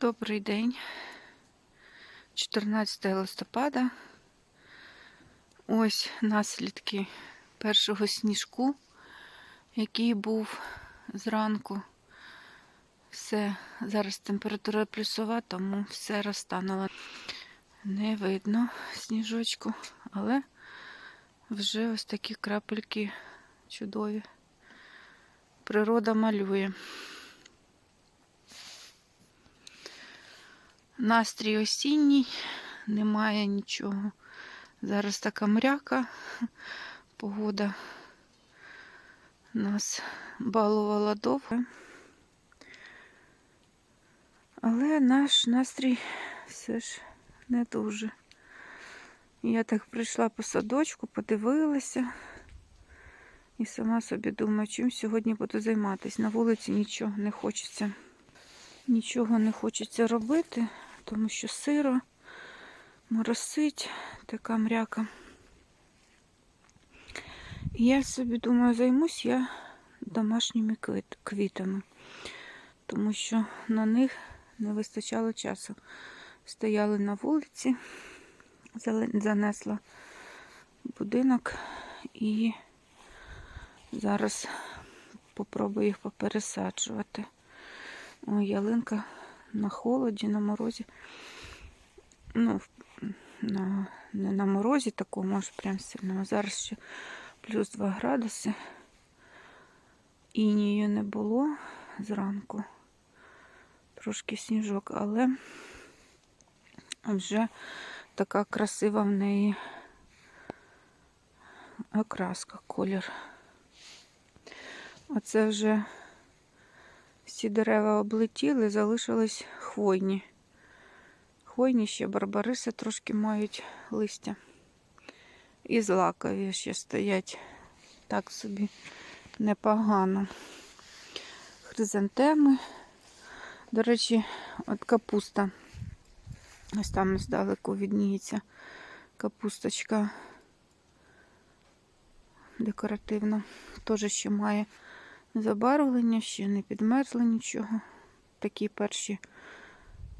Добрий день. 14 листопада. Ось наслідки першого сніжку, який був зранку. Все, зараз температура плюсова, тому все розтануло. Не видно сніжочку, але вже ось такі крапельки чудові. Природа малює. Настрій осінній, немає нічого. Зараз така мряка, погода нас балувала довго. Але наш настрій все ж не дуже. Я так прийшла по садочку, подивилася і сама собі думаю, чим сьогодні буду займатися. На вулиці нічого не хочеться. Нічого не хочеться робити, тому що сиро, моросить, така мряка. І я собі думаю, займусь я домашніми квітами, тому що на них не вистачало часу. Стояли на вулиці, занесла будинок і зараз попробую їх попересаджувати. Ой, ялинка на холоді, на морозі. Ну, на, не на морозі такому, аж прям сильно. А зараз ще плюс 2 градуси. Інію не було зранку. Трошки сніжок, але вже така красива в неї окраска, колір. Оце вже всі дерева облетіли, залишились хвойні. Хвойні ще барбариси трошки мають листя. І злакові ще стоять так собі непогано. Хризантеми. До речі, от капуста. Ось там здалеку відніється капусточка декоративна. Теж ще має забарвлення, ще не підмерзли нічого. Такі перші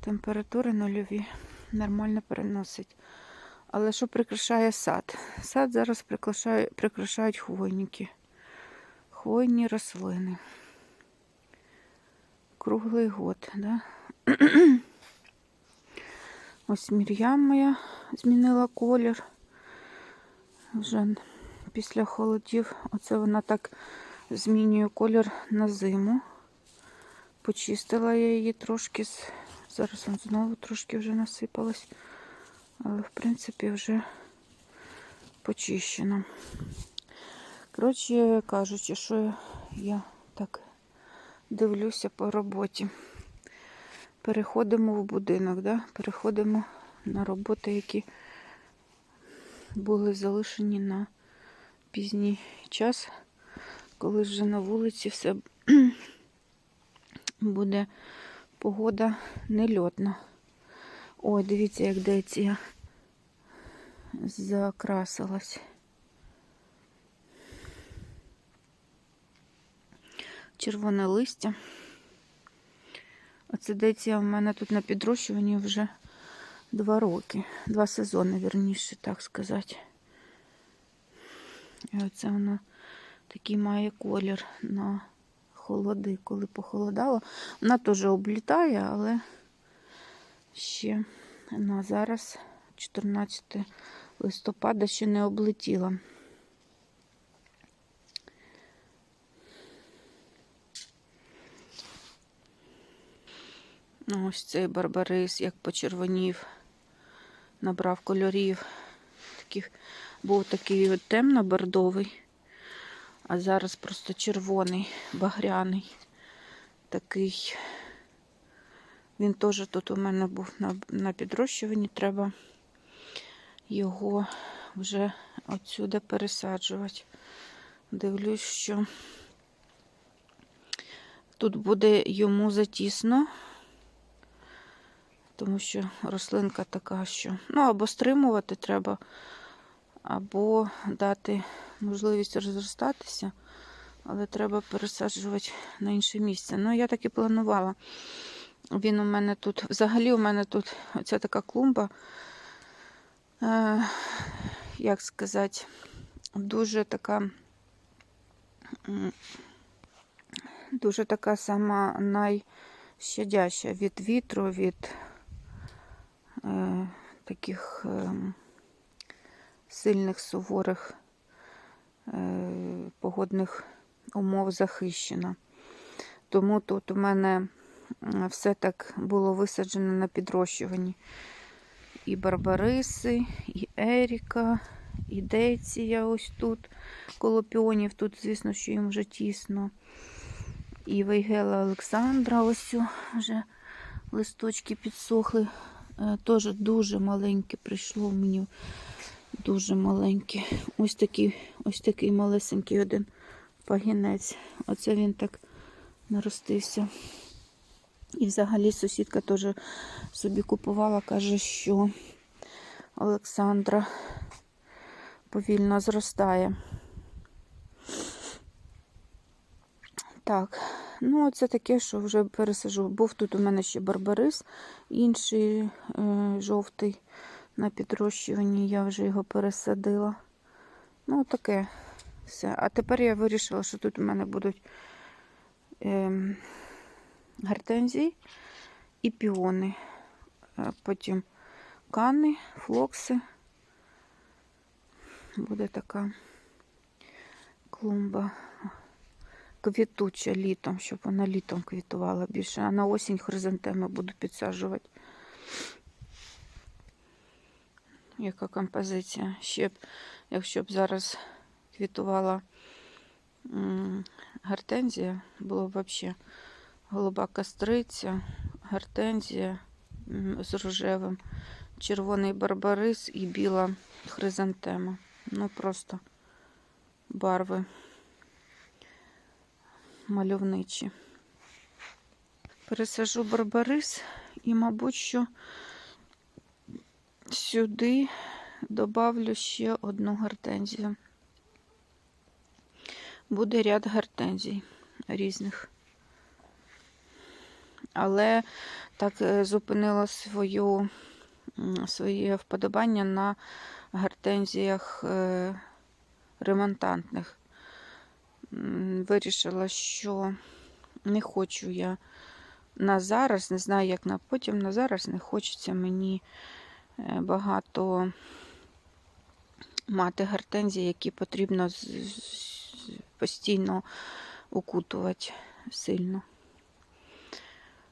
температури нульові нормально переносить. Але що прикрашає сад? Сад зараз прикрашають хвойники. Хвойні рослини. Круглий год, да? Ось мір'ям моя змінила колір. Вже після холодів. Оце вона так змінює колір на зиму. Почистила я її трошки. Зараз он знову трошки вже насипалась. Але, в принципі, вже почищена. Коротше кажучи, що я так дивлюся по роботі. Переходимо в будинок, да? переходимо на роботи, які були залишені на пізній час, коли вже на вулиці все буде погода нельотна. Ой, дивіться, як деція закрасилась. Червоне листя. Оце деція в мене тут на підрощуванні вже два роки. Два сезони, вірніше, так сказати. І оце воно такий має колір на холоди, коли похолодало. Вона теж облітає, але ще на зараз, 14 листопада, ще не облетіла. Ну, Ось цей барбарис, як почервонів, набрав кольорів. Таких, був такий темно-бордовий, а зараз просто червоний, багряний. Такий. Він теж тут у мене був на, на підрощуванні. Треба його вже отсюди пересаджувати. Дивлюсь, що тут буде йому затісно, тому що рослинка така, що ну, або стримувати треба, або дати можливість розростатися, але треба пересаджувати на інше місце. Ну, я так і планувала. Він у мене тут, взагалі у мене тут оця така клумба, е, як сказати, дуже така, дуже така сама найщадяща від вітру, від е, таких е, сильних суворих е, погодних умов захищена. Тому тут у мене все так було висаджено на підрощуванні. І барбариси, і Еріка, і Деція ось тут, коло піонів. Тут, звісно, що їм вже тісно. І Вейгела Олександра, ось вже листочки підсохли. Е, Теж дуже маленьке прийшло мені. Дуже маленьке. Ось такий, ось такий малесенький один пагінець. Оце він так наростився. І взагалі сусідка теж собі купувала, каже, що Олександра повільно зростає. Так, ну це таке, що вже пересажу. Був тут у мене ще барбарис, інший е, жовтий на підрощуванні, я вже його пересадила. Ну, таке все. А тепер я вирішила, що тут у мене будуть е, гортензії і піони. Е, Потім кани, флокси. Буде така клумба квітуча літом, щоб вона літом квітувала більше. А на осінь хризантеми буду підсаджувати. Яка композиція? Ще б, якщо б зараз квітувала гортензія, було б взагалі голуба кастриця, гортензія з рожевим, червоний барбарис і біла хризантема. Ну просто барви мальовничі. Пересажу барбарис і, мабуть, що сюди добавлю ще одну гортензію. Буде ряд гортензій різних. Але так е, зупинила свою, своє вподобання на гортензіях е, ремонтантних. Вирішила, що не хочу я на зараз, не знаю, як на потім, на зараз не хочеться мені багато мати гортензії, які потрібно постійно укутувати сильно.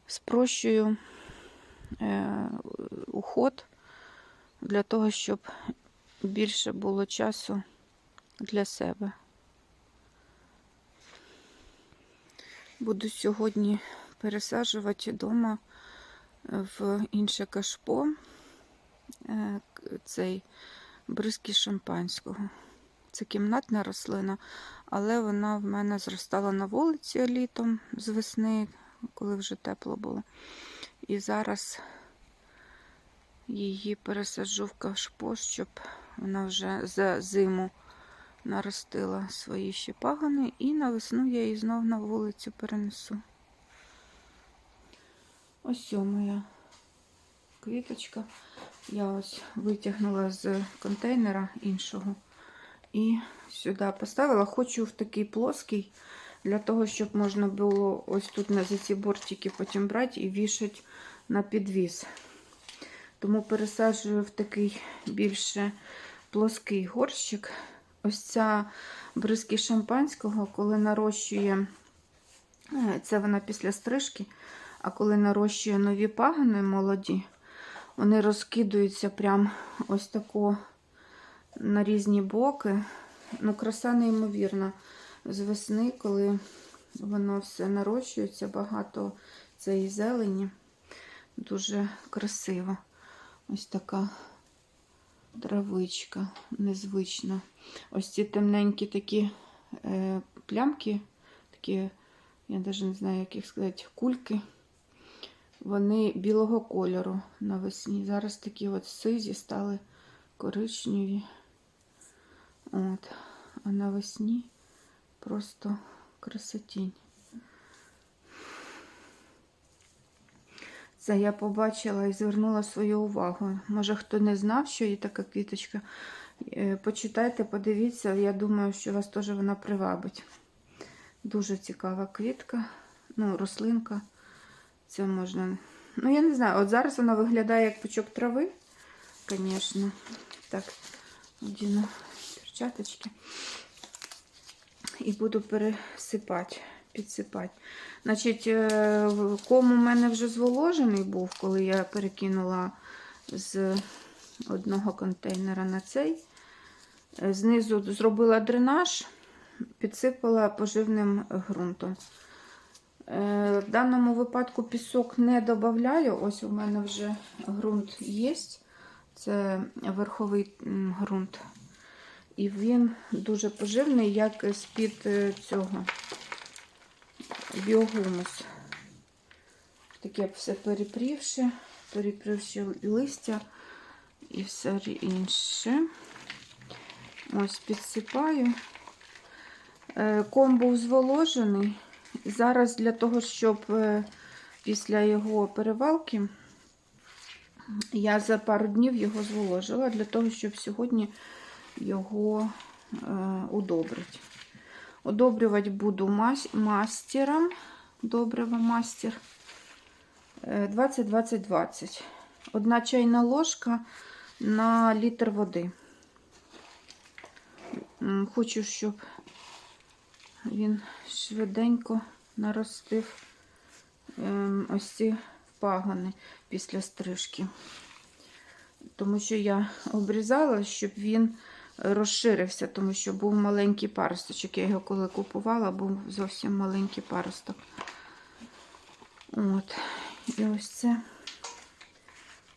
Спрощую е, уход для того, щоб більше було часу для себе. Буду сьогодні пересаджувати вдома в інше кашпо е, цей бризки шампанського. Це кімнатна рослина, але вона в мене зростала на вулиці літом з весни, коли вже тепло було. І зараз її пересаджу в кашпо, щоб вона вже за зиму наростила свої ще пагони, і на весну я її знов на вулицю перенесу. Ось моя квіточка. Я ось витягнула з контейнера іншого і сюди поставила. Хочу в такий плоский, для того, щоб можна було ось тут на ці бортики потім брати і вішати на підвіс. Тому пересаджую в такий більше плоский горщик. Ось ця бризки шампанського, коли нарощує, е, це вона після стрижки, а коли нарощує нові пагони молоді, вони розкидуються прям ось тако на різні боки. Ну, краса неймовірна. З весни, коли воно все нарощується, багато цієї зелені. Дуже красиво. Ось така травичка незвична. Ось ці темненькі такі е, плямки, такі, я навіть не знаю, як їх сказати, кульки. Вони білого кольору навесні. Зараз такі от сизі стали коричневі. От. А навесні просто красотінь. Це я побачила і звернула свою увагу. Може, хто не знав, що є така квіточка. е, Почитайте, подивіться, я думаю, що вас теж вона привабить. Дуже цікава квітка, ну, рослинка. Це можна. Ну, я не знаю, от зараз вона виглядає як пучок трави, звісно. Так, одіну перчаточки. І буду пересипати, підсипати. Значить, е, ком у мене вже зволожений був, коли я перекинула з одного контейнера на цей. Е, Знизу зробила дренаж, підсипала поживним ґрунтом. Е, В даному випадку пісок не додаю. Ось у мене вже ґрунт є. Це верховий ґрунт. І він дуже поживний, як з-під е, цього біогумус. Таке все перепрівши, перепрівши листя і все інше. Ось підсипаю. Е, Ком був зволожений. Зараз для того, щоб е, після його перевалки я за пару днів його зволожила, для того, щоб сьогодні його е, удобрити. Удобрювати буду мас- мастером. Добриво мастер. Е, 20-20-20. Одна чайна ложка на літр води. Хочу, щоб він швиденько наростив ем, ось ці пагони після стрижки. Тому що я обрізала, щоб він розширився, тому що був маленький паросточок. Я його коли купувала, був зовсім маленький паросток. От. І ось це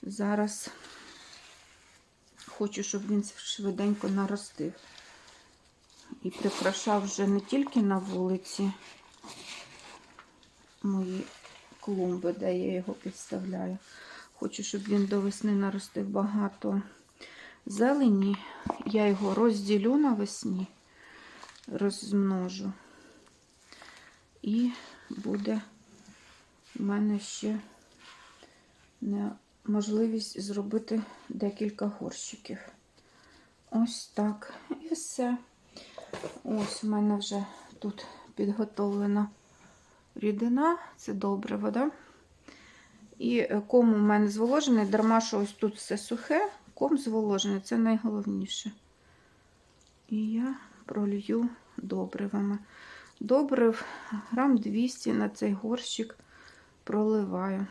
зараз хочу, щоб він швиденько наростив. І прикрашав вже не тільки на вулиці мої клумби, де я його підставляю. Хочу, щоб він до весни наростив багато зелені. Я його розділю навесні, розмножу. І буде в мене ще можливість зробити декілька горщиків. Ось так. І все. Ось у мене вже тут підготовлена рідина, це добре вода. І ком у мене зволожений, дарма, що ось тут все сухе, ком зволожений, це найголовніше. І я пролью добривами. Добрив грам 200 на цей горщик проливаю.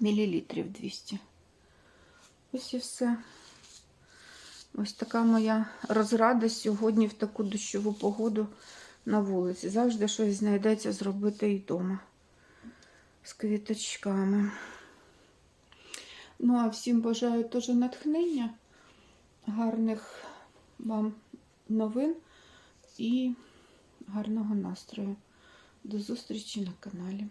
Мілілітрів 200. Ось і все. Ось така моя розрада сьогодні в таку дощову погоду на вулиці. Завжди щось знайдеться зробити і вдома з квіточками. Ну, а всім бажаю теж натхнення, гарних вам новин і гарного настрою. До зустрічі на каналі.